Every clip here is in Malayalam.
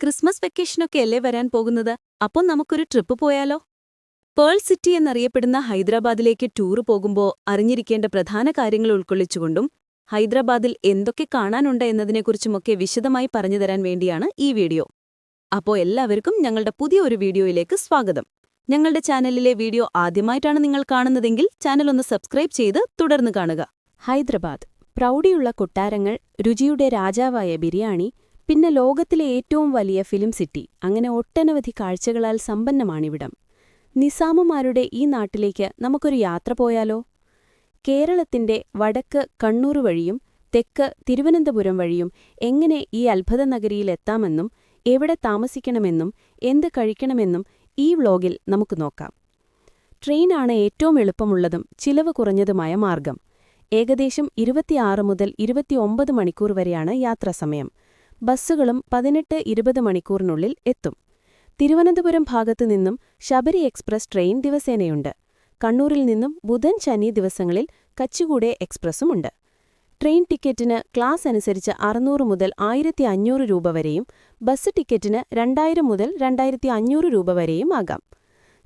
ക്രിസ്മസ് വെക്കേഷനൊക്കെ അല്ലേ വരാൻ പോകുന്നത്? അപ്പോൾ നമുക്കൊരു ട്രിപ്പ് പോയാലോ? പേൾ സിറ്റി എന്നറിയപ്പെടുന്ന ഹൈദരാബാദിലേക്ക് ടൂർ പോകുമ്പോൾ അറിഞ്ഞിരിക്കേണ്ട പ്രധാന കാര്യങ്ങൾ ഉൾക്കൊള്ളിച്ചുകൊണ്ടും ഹൈദരാബാദിൽ എന്തൊക്കെ കാണാനുണ്ട് എന്നതിനെക്കുറിച്ചുമൊക്കെ വിശദമായി പറഞ്ഞുതരാൻ വേണ്ടിയാണ് ഈ വീഡിയോ. അപ്പോൾ എല്ലാവർക്കും ഞങ്ങളുടെ പുതിയ ഒരു വീഡിയോയിലേക്ക് സ്വാഗതം. ഞങ്ങളുടെ ചാനലിലെ വീഡിയോ ആദ്യമായിട്ടാണ് നിങ്ങൾ കാണുന്നതെങ്കിൽ ചാനൽ ഒന്ന് സബ്സ്ക്രൈബ് ചെയ്ത് തുടർന്ന് കാണുക. ഹൈദരാബാദ്. പ്രൗഢിയുള്ള കൊട്ടാരങ്ങൾ രുചിയുടെ രാജാവായ ബിരിയാണി പിന്നെ ലോകത്തിലെ ഏറ്റവും വലിയ ഫിലിം സിറ്റി. അങ്ങനെ ഒട്ടനവധി കാഴ്ചകളാൽ സമ്പന്നമാണിവിടം. നിസാമുമാരുടെ ഈ നാട്ടിലേക്ക് നമുക്കൊരു യാത്ര പോയാലോ? കേരളത്തിന്റെ വടക്ക് കണ്ണൂർ വഴിയും തെക്ക് തിരുവനന്തപുരം വഴിയും എങ്ങനെ ഈ അത്ഭുത നഗരിയിലെത്താമെന്നും എവിടെ താമസിക്കണമെന്നും എന്ത് കഴിക്കണമെന്നും ഈ വ്ളോഗിൽ നമുക്ക് നോക്കാം. ട്രെയിനാണ് ഏറ്റവും എളുപ്പമുള്ളതും ചിലവ് കുറഞ്ഞതുമായ മാർഗം. ഏകദേശം ഇരുപത്തിയാറ് മുതൽ ഇരുപത്തിയൊമ്പത് മണിക്കൂർ വരെയാണ് യാത്രാസമയം. ബസ്സുകളും പതിനെട്ട് ഇരുപത് മണിക്കൂറിനുള്ളിൽ എത്തും. തിരുവനന്തപുരം ഭാഗത്തു നിന്നും ശബരി എക്സ്പ്രസ് ട്രെയിൻ ദിവസേനയുണ്ട്. കണ്ണൂരിൽ നിന്നും ബുധൻ ശനി ദിവസങ്ങളിൽ കച്ചുകൂടെ എക്സ്പ്രസ്സുമുണ്ട്. ട്രെയിൻ ടിക്കറ്റിന് ക്ലാസ് അനുസരിച്ച് അറുന്നൂറ് മുതൽ ആയിരത്തി അഞ്ഞൂറ് രൂപ വരെയും ബസ് ടിക്കറ്റിന് രണ്ടായിരം മുതൽ രണ്ടായിരത്തി അഞ്ഞൂറ് രൂപ വരെയും ആകാം.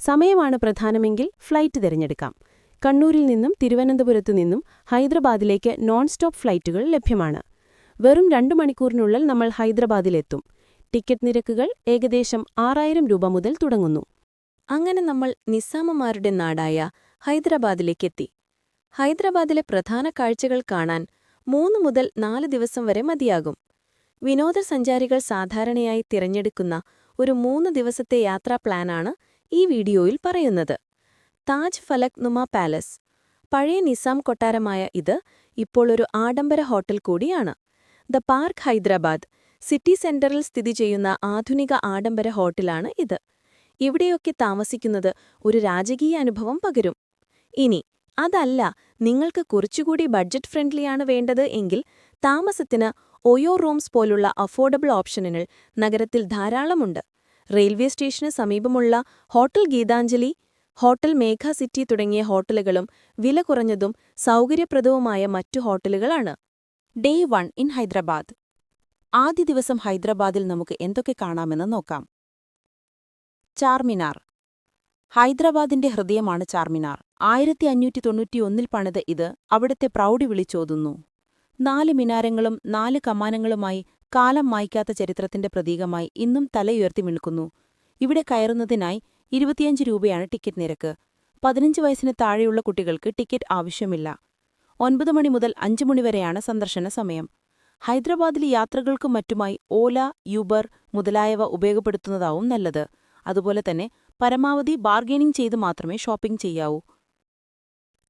സമയമാണ് പ്രധാനമെങ്കിൽ ഫ്ലൈറ്റ് തിരഞ്ഞെടുക്കാം. കണ്ണൂരിൽ നിന്നും തിരുവനന്തപുരത്തു നിന്നും ഹൈദരാബാദിലേക്ക് നോൺ സ്റ്റോപ്പ് ഫ്ലൈറ്റുകൾ ലഭ്യമാണ്. വെറും രണ്ടു മണിക്കൂറിനുള്ളിൽ നമ്മൾ ഹൈദരാബാദിലെത്തും. ടിക്കറ്റ് നിരക്കുകൾ ഏകദേശം ആറായിരം രൂപ മുതൽ തുടങ്ങുന്നു. അങ്ങനെ നമ്മൾ നിസാമമാരുടെ നാടായ ഹൈദരാബാദിലേക്കെത്തി. ഹൈദരാബാദിലെ പ്രധാന കാഴ്ചകൾ കാണാൻ മൂന്നു മുതൽ നാല് ദിവസം വരെ മതിയാകും. വിനോദസഞ്ചാരികൾ സാധാരണയായി തിരഞ്ഞെടുക്കുന്ന ഒരു മൂന്ന് ദിവസത്തെ യാത്രാ പ്ലാനാണ് ഈ വീഡിയോയിൽ പറയുന്നത്. Taj Falaknuma palace. പഴയ നിസാം കൊട്ടാരമായ ഇത് ഇപ്പോൾ ഒരു ആഡംബര ഹോട്ടൽ കൂടിയാണ്. ദ പാർക്ക് ഹൈദരാബാദ് സിറ്റി സെന്ററിൽ സ്ഥിതി ചെയ്യുന്ന ആധുനിക ആഡംബര ഹോട്ടലാണ് ഇത്. ഇവിടെയൊക്കെ താമസിക്കുന്നത് ഒരു രാജകീയ അനുഭവം പകരും. ഇനി അതല്ല നിങ്ങൾക്ക് കുറച്ചുകൂടി ബഡ്ജറ്റ് ഫ്രണ്ട്ലിയാണ് വേണ്ടത് എങ്കിൽ താമസത്തിന് ഒയോ റൂംസ് പോലുള്ള അഫോർഡബിൾ ഓപ്ഷനുകൾ നഗരത്തിൽ ധാരാളമുണ്ട്. റെയിൽവേ സ്റ്റേഷന് സമീപമുള്ള hotel Geethanjali hotel Megha city തുടങ്ങിയ ഹോട്ടലുകളും വില കുറഞ്ഞതും സൗകര്യപ്രദവുമായ മറ്റു ഹോട്ടലുകളാണ്. Day one in Hyderabad. ആദ്യ ദിവസം ഹൈദരാബാദിൽ നമുക്ക് എന്തൊക്കെ കാണാമെന്ന് നോക്കാം. ചാർമിനാർ. ഹൈദരാബാദിന്റെ ഹൃദയമാണ് ചാർമിനാർ. ആയിരത്തി അഞ്ഞൂറ്റി തൊണ്ണൂറ്റിയൊന്നിൽ പണിത് ഇത് അവിടത്തെ പ്രൗഢി വിളിച്ചോതുന്നു. നാല് മിനാരങ്ങളും നാല് കമാനങ്ങളുമായി കാലം മായ്ക്കാത്ത ചരിത്രത്തിന്റെ പ്രതീകമായി ഇന്നും തലയുയർത്തി നിൽക്കുന്നു. ഇവിടെ കയറുന്നതിനായി ഇരുപത്തിയഞ്ച് രൂപയാണ് ടിക്കറ്റ് നിരക്ക്. പതിനഞ്ച് വയസ്സിന് താഴെയുള്ള കുട്ടികൾക്ക് ടിക്കറ്റ് ആവശ്യമില്ല. ഒൻപത് മണി മുതൽ അഞ്ച് മണിവരെയാണ് സന്ദർശന സമയം. ഹൈദരാബാദിലെ യാത്രകൾക്കും മറ്റുമായി ഓല യൂബർ മുതലായവ ഉപയോഗപ്പെടുത്തുന്നതാവും നല്ലത്. അതുപോലെ തന്നെ പരമാവധി ബാർഗെയിനിംഗ് ചെയ്ത് മാത്രമേ ഷോപ്പിംഗ് ചെയ്യാവൂ.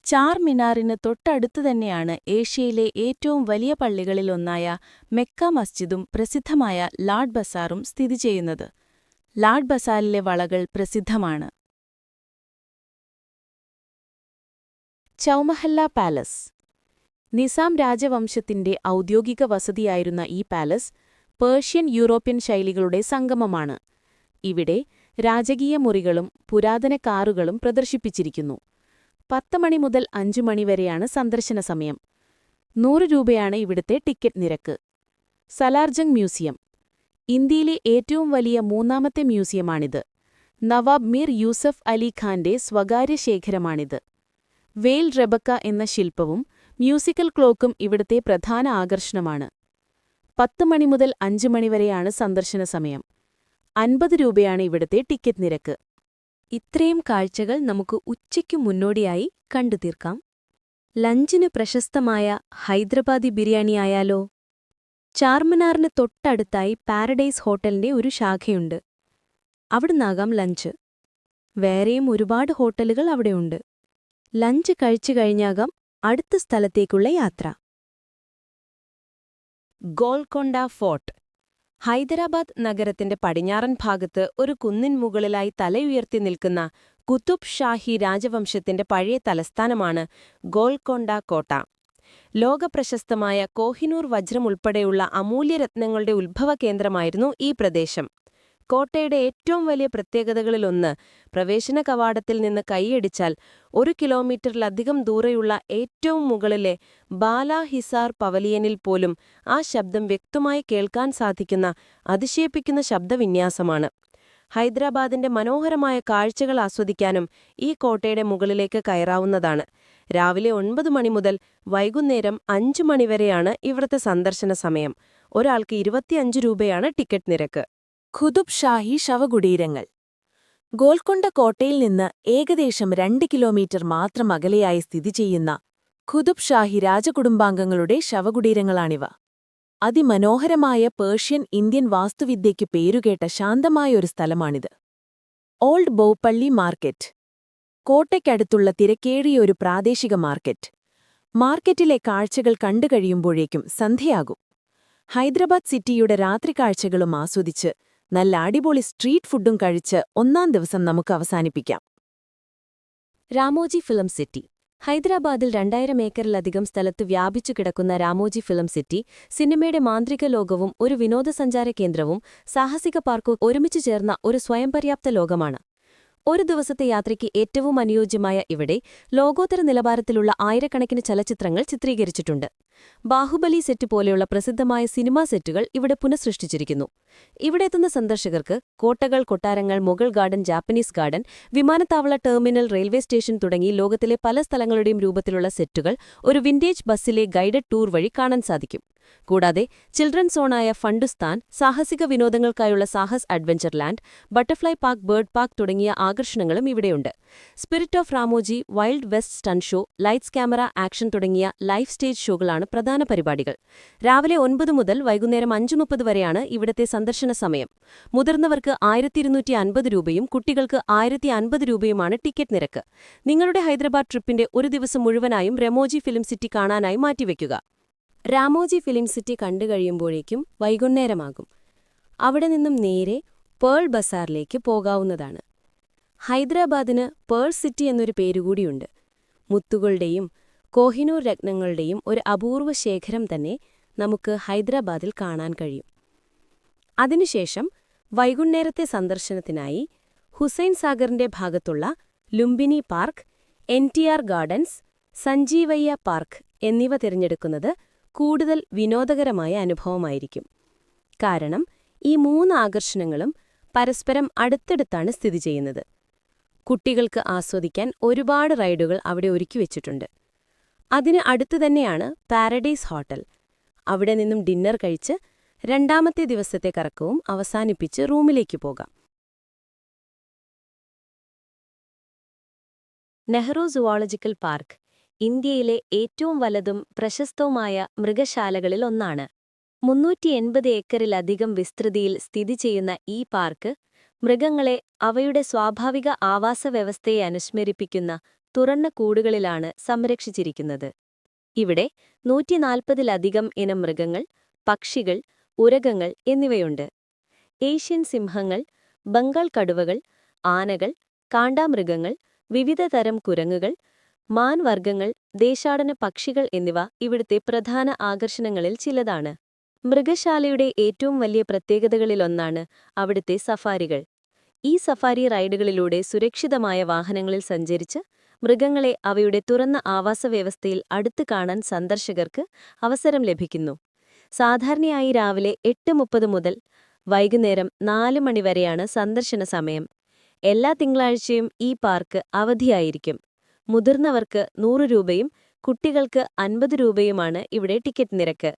ചാർ മിനാറിന് തൊട്ടടുത്തു തന്നെയാണ് ഏഷ്യയിലെ ഏറ്റവും വലിയ പള്ളികളിലൊന്നായ മെക്ക മസ്ജിദും പ്രസിദ്ധമായ ലാഡ് ബസാറും സ്ഥിതി ചെയ്യുന്നത്. ലാഡ് ബസാറിലെ വളകൾ പ്രസിദ്ധമാണ്. ചൗമഹല്ല പാലസ് നിസാം രാജവംശത്തിന്റെ ഔദ്യോഗിക വസതിയായിരുന്ന ഈ പാലസ് പേർഷ്യൻ യൂറോപ്യൻ ശൈലികളുടെ സംഗമമാണ്. ഇവിടെ രാജകീയ മുറികളും പുരാതന കാറുകളും പ്രദർശിപ്പിച്ചിരിക്കുന്നു. പത്ത് മണി മുതൽ അഞ്ചു മണിവരെയാണ് സന്ദർശന സമയം. നൂറ് രൂപയാണ് ഇവിടുത്തെ ടിക്കറ്റ് നിരക്ക്. സലാർജംഗ് മ്യൂസിയം. ഇന്ത്യയിലെ ഏറ്റവും വലിയ മൂന്നാമത്തെ മ്യൂസിയമാണിത്. നവാബ് മീർ യൂസഫ് അലി ഖാന്റെ സ്വകാര്യ ശേഖരമാണിത്. വേൽ റെബക്ക എന്ന ശില്പവും മ്യൂസിക്കൽ ക്ലോക്കും ഇവിടുത്തെ പ്രധാന ആകർഷണമാണ്. പത്ത് മണി മുതൽ അഞ്ച് മണിവരെയാണ് സന്ദർശന സമയം. അൻപത് രൂപയാണ് ഇവിടുത്തെ ടിക്കറ്റ് നിരക്ക്. ഇത്രയും കാഴ്ചകൾ നമുക്ക് ഉച്ചയ്ക്കു മുന്നോടിയായി കണ്ടു തീർക്കാം. ലഞ്ചിന് പ്രശസ്തമായ ഹൈദരാബാദി ബിരിയാണിയായാലോ ചാർമിനാറിന് തൊട്ടടുത്തായി പാരഡൈസ് ഹോട്ടലിന്റെ ഒരു ശാഖയുണ്ട്. അവിടുന്നാകാം ലഞ്ച്. വേറെയും ഒരുപാട് ഹോട്ടലുകൾ അവിടെയുണ്ട്. ലഞ്ച് കഴിച്ചു കഴിഞ്ഞാകാം അടുത്ത സ്ഥലത്തേക്കുള്ള യാത്ര. ഗോൾക്കൊണ്ട ഫോർട്ട്. ഹൈദരാബാദ് നഗരത്തിന്റെ പടിഞ്ഞാറൻ ഭാഗത്ത് ഒരു കുന്നിൻ മുകളിലായി തലയുയർത്തി നിൽക്കുന്ന കുതുബ് ഷാഹി രാജവംശത്തിന്റെ പഴയ തലസ്ഥാനമാണ് ഗോൾക്കൊണ്ട കോട്ട. ലോകപ്രശസ്തമായ കോഹിനൂർ വജ്രം ഉൾപ്പെടെയുള്ള അമൂല്യരത്നങ്ങളുടെ ഉത്ഭവ കേന്ദ്രമായിരുന്നു ഈ പ്രദേശം. കോട്ടയുടെ ഏറ്റവും വലിയ പ്രത്യേകതകളിലൊന്ന് പ്രവേശന കവാടത്തിൽ നിന്ന് കൈയടിച്ചാൽ ഒരു കിലോമീറ്ററിലധികം ദൂരെയുള്ള ഏറ്റവും മുകളിലെ ബാലാഹിസാർ പവലിയനിൽ പോലും ആ ശബ്ദം വ്യക്തമായി കേൾക്കാൻ സാധിക്കുന്ന അതിശയിപ്പിക്കുന്ന ശബ്ദവിന്യാസമാണ്. ഹൈദരാബാദിന്റെ മനോഹരമായ കാഴ്ചകൾ ആസ്വദിക്കാനും ഈ കോട്ടയുടെ മുകളിലേക്ക് കയറാവുന്നതാണ്. രാവിലെ ഒൻപത് മണി മുതൽ വൈകുന്നേരം അഞ്ചു മണിവരെയാണ് ഇവിടുത്തെ സന്ദർശന സമയം. ഒരാൾക്ക് ഇരുപത്തിയഞ്ച് രൂപയാണ് ടിക്കറ്റ് നിരക്ക്. ഖുതുബ് ഷാഹി ശവകുടീരങ്ങൾ. ഗോൽക്കൊണ്ട കോട്ടയിൽ നിന്ന് ഏകദേശം രണ്ട് കിലോമീറ്റർ മാത്രം അകലെയായി സ്ഥിതി ചെയ്യുന്ന ഖുതുബ് ഷാഹി രാജകുടുംബാംഗങ്ങളുടെ ശവകുടീരങ്ങളാണിവ. അതിമനോഹരമായ പേർഷ്യൻ ഇന്ത്യൻ വാസ്തുവിദ്യയ്ക്ക് പേരുകേട്ട ശാന്തമായ ഒരു സ്ഥലമാണിത്. Old ബോപ്പള്ളി market. കോട്ടയ്ക്കടുത്തുള്ള തിരക്കേറിയ ഒരു പ്രാദേശിക മാർക്കറ്റ്. മാർക്കറ്റിലെ കാഴ്ചകൾ കണ്ടുകഴിയുമ്പോഴേക്കും സന്ധ്യയാകും. ഹൈദരാബാദ് സിറ്റിയുടെ രാത്രി കാഴ്ചകളും ആസ്വദിച്ച് നല്ല അടിപൊളി സ്ട്രീറ്റ് ഫുഡും കഴിച്ച് ഒന്നാം ദിവസം നമുക്ക് അവസാനിപ്പിക്കാം. Ramoji film city. ഹൈദരാബാദിൽ രണ്ടായിരം ഏക്കറിലധികം സ്ഥലത്ത് വ്യാപിച്ചു കിടക്കുന്ന രാമോജി ഫിലിം സിറ്റി സിനിമയുടെ മാന്ത്രിക ലോകവും ഒരു വിനോദസഞ്ചാര കേന്ദ്രവും സാഹസിക പാർക്കും ഒരുമിച്ചു ചേർന്ന ഒരു സ്വയംപര്യാപ്ത ലോകമാണ്. ഒരു ദിവസത്തെ യാത്രയ്ക്ക് ഏറ്റവും അനുയോജ്യമായ ഇവിടെ ലോകോത്തര നിലവാരത്തിലുള്ള ആയിരക്കണക്കിന് ചലച്ചിത്രങ്ങൾ ചിത്രീകരിച്ചിട്ടുണ്ട്. ബാഹുബലി സെറ്റ് പോലെയുള്ള പ്രസിദ്ധമായ സിനിമാ സെറ്റുകൾ ഇവിടെ പുനഃസൃഷ്ടിച്ചിരിക്കുന്നു. ഇവിടെ എത്തുന്ന സന്ദർശകർക്ക് കോട്ടകൾ കൊട്ടാരങ്ങൾ മുഗൾ ഗാർഡൻ ജാപ്പനീസ് ഗാർഡൻ വിമാനത്താവള ടെർമിനൽ റെയിൽവേ സ്റ്റേഷൻ തുടങ്ങി ലോകത്തിലെ പല സ്ഥലങ്ങളുടെയും രൂപത്തിലുള്ള സെറ്റുകൾ ഒരു വിന്റേജ് ബസ്സിലെ ഗൈഡഡ് ടൂർ വഴി കാണാൻ സാധിക്കും. കൂടാതെ ചിൽഡ്രൻ സോണായ ഫണ്ടുസ്ഥാൻ സാഹസിക വിനോദങ്ങൾക്കായുള്ള Sahas adventure land butterfly park bird park തുടങ്ങിയ ആകർഷണങ്ങളും ഇവിടെയുണ്ട്. Spirit of Ramoji wild west stunt show lights camera action തുടങ്ങിയ ലൈഫ് സ്റ്റേജ് ഷോകളാണ് പ്രധാന പരിപാടികൾ. രാവിലെ ഒൻപത് മുതൽ വൈകുന്നേരം അഞ്ചു മുപ്പത് വരെയാണ് ഇവിടത്തെ സന്ദർശന സമയം. മുതിർന്നവർക്ക് ആയിരത്തി ഇരുന്നൂറ്റി അൻപത് രൂപയും കുട്ടികൾക്ക് ആയിരത്തി അൻപത് രൂപയുമാണ് ടിക്കറ്റ് നിരക്ക്. നിങ്ങളുടെ ഹൈദരാബാദ് ട്രിപ്പിന്റെ ഒരു ദിവസം മുഴുവനായും രമോജി ഫിലിം സിറ്റി കാണാനായി മാറ്റിവെക്കുക. രാമോജി ഫിലിം സിറ്റി കണ്ടു കഴിയുമ്പോഴേക്കും വൈകുന്നേരമാകും. അവിടെ നിന്നും നേരെ പേൾ ബസാറിലേക്ക് പോകാവുന്നതാണ്. ഹൈദരാബാദിന് പേൾ സിറ്റി എന്നൊരു പേരുകൂടിയുണ്ട്. മുത്തുകളുടെയും കോഹിനൂർ രത്നങ്ങളുടെയും ഒരു അപൂർവ ശേഖരം തന്നെ നമുക്ക് ഹൈദരാബാദിൽ കാണാൻ കഴിയും. അതിനുശേഷം വൈകുന്നേരത്തെ സന്ദർശനത്തിനായി ഹുസൈൻ സാഗറിന്റെ ഭാഗത്തുള്ള Lumbini park N gardens Sanjeevaiah park എന്നിവ തിരഞ്ഞെടുക്കുന്നത് കൂടുതൽ വിനോദകരമായ അനുഭവമായിരിക്കും. കാരണം ഈ മൂന്ന് ആകർഷണങ്ങളും പരസ്പരം അടുത്തടുത്താണ് സ്ഥിതി ചെയ്യുന്നത്. കുട്ടികൾക്ക് ആസ്വദിക്കാൻ ഒരുപാട് റൈഡുകൾ അവിടെ ഒരുക്കി ഒരുക്കിവെച്ചിട്ടുണ്ട് അതിന് അടുത്തുതന്നെയാണ് പാരഡൈസ് ഹോട്ടൽ. അവിടെ നിന്നും ഡിന്നർ കഴിച്ച് രണ്ടാമത്തെ ദിവസത്തെ കറക്കവും അവസാനിപ്പിച്ച് റൂമിലേക്ക് പോകാം. നെഹ്റു സുവോളജിക്കൽ പാർക്ക് ഇന്ത്യയിലെ ഏറ്റവും വലതും പ്രശസ്തവുമായ മൃഗശാലകളിൽ ഒന്നാണ്. മുന്നൂറ്റി എൺപത് ഏക്കറിലധികം വിസ്തൃതിയിൽ സ്ഥിതി ചെയ്യുന്ന ഈ പാർക്ക് മൃഗങ്ങളെ അവയുടെ സ്വാഭാവിക ആവാസ വ്യവസ്ഥയെ അനുസ്മരിപ്പിക്കുന്ന തുറന്ന കൂടുകളിലാണ് സംരക്ഷിച്ചിരിക്കുന്നത്. ഇവിടെ നൂറ്റിനാൽപ്പതിലധികം ഇനം മൃഗങ്ങൾ പക്ഷികൾ ഉരകങ്ങൾ എന്നിവയുണ്ട്. ഏഷ്യൻ സിംഹങ്ങൾ ബംഗാൾ കടുവകൾ ആനകൾ കാണ്ടാമൃഗങ്ങൾ വിവിധ തരം കുരങ്ങുകൾ മാൻവർഗങ്ങൾ ദേശാടന പക്ഷികൾ എന്നിവ ഇവിടുത്തെ പ്രധാന ആകർഷണങ്ങളിൽ ചിലതാണ്. മൃഗശാലയുടെ ഏറ്റവും വലിയ പ്രത്യേകതകളിലൊന്നാണ് അവിടുത്തെ സഫാരികൾ. ഈ സഫാരി റൈഡുകളിലൂടെ സുരക്ഷിതമായ വാഹനങ്ങളിൽ സഞ്ചരിച്ച് മൃഗങ്ങളെ അവയുടെ തുറന്ന ആവാസവ്യവസ്ഥയിൽ അടുത്ത് കാണാൻ സന്ദർശകർക്ക് അവസരം ലഭിക്കുന്നു. സാധാരണയായി രാവിലെ എട്ട് മുപ്പത് മുതൽ വൈകുന്നേരം നാല് മണിവരെയാണ് സന്ദർശന സമയം. എല്ലാ തിങ്കളാഴ്ചയും ഈ പാർക്ക് അവധിയായിരിക്കും. മുതിർന്നവർക്ക് നൂറ് രൂപയും കുട്ടികൾക്ക് അൻപത് രൂപയുമാണ് ഇവിടെ ടിക്കറ്റ് നിരക്ക്.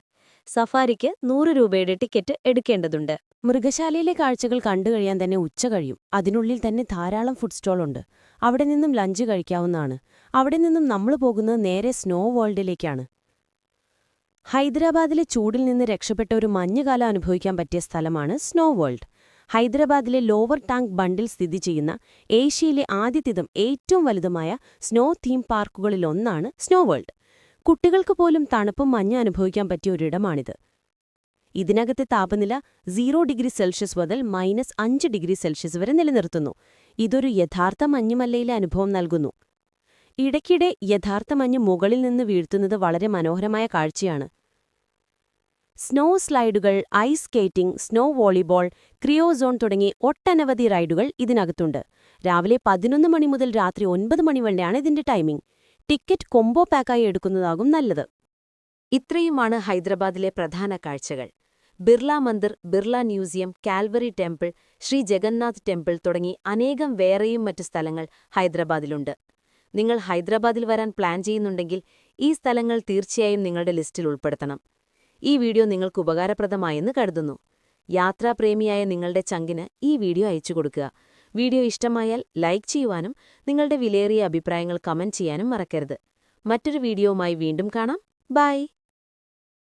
സഫാരിക്ക് നൂറ് രൂപയുടെ ടിക്കറ്റ് എടുക്കേണ്ടതുണ്ട്. മൃഗശാലയിലെ കാഴ്ചകൾ കണ്ടു കഴിയാൻ തന്നെ ഉച്ച കഴിയും. അതിനുള്ളിൽ തന്നെ ധാരാളം ഫുഡ് സ്റ്റോളുണ്ട് അവിടെ നിന്നും ലഞ്ച് കഴിക്കാവുന്നതാണ്. അവിടെ നിന്നും നമ്മൾ പോകുന്നത് നേരെ സ്നോ വേൾഡിലേക്കാണ് ഹൈദരാബാദിലെ ചൂടിൽ നിന്ന് രക്ഷപ്പെട്ട ഒരു മഞ്ഞുകാലം അനുഭവിക്കാൻ പറ്റിയ സ്ഥലമാണ് സ്നോ വേൾഡ് ഹൈദരാബാദിലെ ലോവർ ടാങ്ക് ബണ്ടിൽ സ്ഥിതി ചെയ്യുന്ന ഏഷ്യയിലെ ആദ്യത്തേതും ഏറ്റവും വലുതുമായ സ്നോ തീം പാർക്കുകളിലൊന്നാണ് സ്നോ വേൾഡ് കുട്ടികൾക്ക് പോലും തണുപ്പും മഞ്ഞ് അനുഭവിക്കാൻ പറ്റിയ ഒരിടമാണിത്. ഇതിനകത്തെ താപനില സീറോ ഡിഗ്രി സെൽഷ്യസ് മുതൽ മൈനസ് അഞ്ച് ഡിഗ്രി സെൽഷ്യസ് വരെ നിലനിർത്തുന്നു. ഇതൊരു യഥാർത്ഥ മഞ്ഞുമല്ലയിലെ അനുഭവം നൽകുന്നു. ഇടയ്ക്കിടെ യഥാർത്ഥ മഞ്ഞ് മുകളിൽ നിന്ന് വീഴ്ത്തുന്നത് വളരെ മനോഹരമായ കാഴ്ചയാണ്. സ്നോ സ്ലൈഡുകൾ ice skating snow volleyball cryozone തുടങ്ങി ഒട്ടനവധി റൈഡുകൾ ഇതിനകത്തുണ്ട്. രാവിലെ പതിനൊന്ന് മണി മുതൽ രാത്രി ഒൻപത് മണി വരെയാണ് ഇതിന്റെ ടൈമിംഗ്. ടിക്കറ്റ് കൊമ്പോ പാക്കായി എടുക്കുന്നതാകും നല്ലത്. ഇത്രയുമാണ് ഹൈദരാബാദിലെ പ്രധാന കാഴ്ചകൾ. Birla Mandir Birla museum Calvary temple Shri Jagannath temple തുടങ്ങി അനേകം വേറെയും മറ്റ് സ്ഥലങ്ങൾ ഹൈദരാബാദിലുണ്ട്. നിങ്ങൾ ഹൈദരാബാദിൽ വരാൻ പ്ലാൻ ചെയ്യുന്നുണ്ടെങ്കിൽ ഈ സ്ഥലങ്ങൾ തീർച്ചയായും നിങ്ങളുടെ ലിസ്റ്റിൽ ഉൾപ്പെടുത്തണം. ഈ വീഡിയോ നിങ്ങൾക്ക് ഉപകാരപ്രദമായെന്ന് കരുതുന്നു. യാത്രാപ്രേമിയായ നിങ്ങളുടെ ചങ്കിന് ഈ വീഡിയോ അയച്ചു കൊടുക്കുക. വീഡിയോ ഇഷ്ടമായാൽ ലൈക്ക് ചെയ്യുവാനും നിങ്ങളുടെ വിലയേറിയ അഭിപ്രായങ്ങൾ കമന്റ് ചെയ്യാനും മറക്കരുത്. മറ്റൊരു വീഡിയോവുമായി വീണ്ടും കാണാം. ബൈ!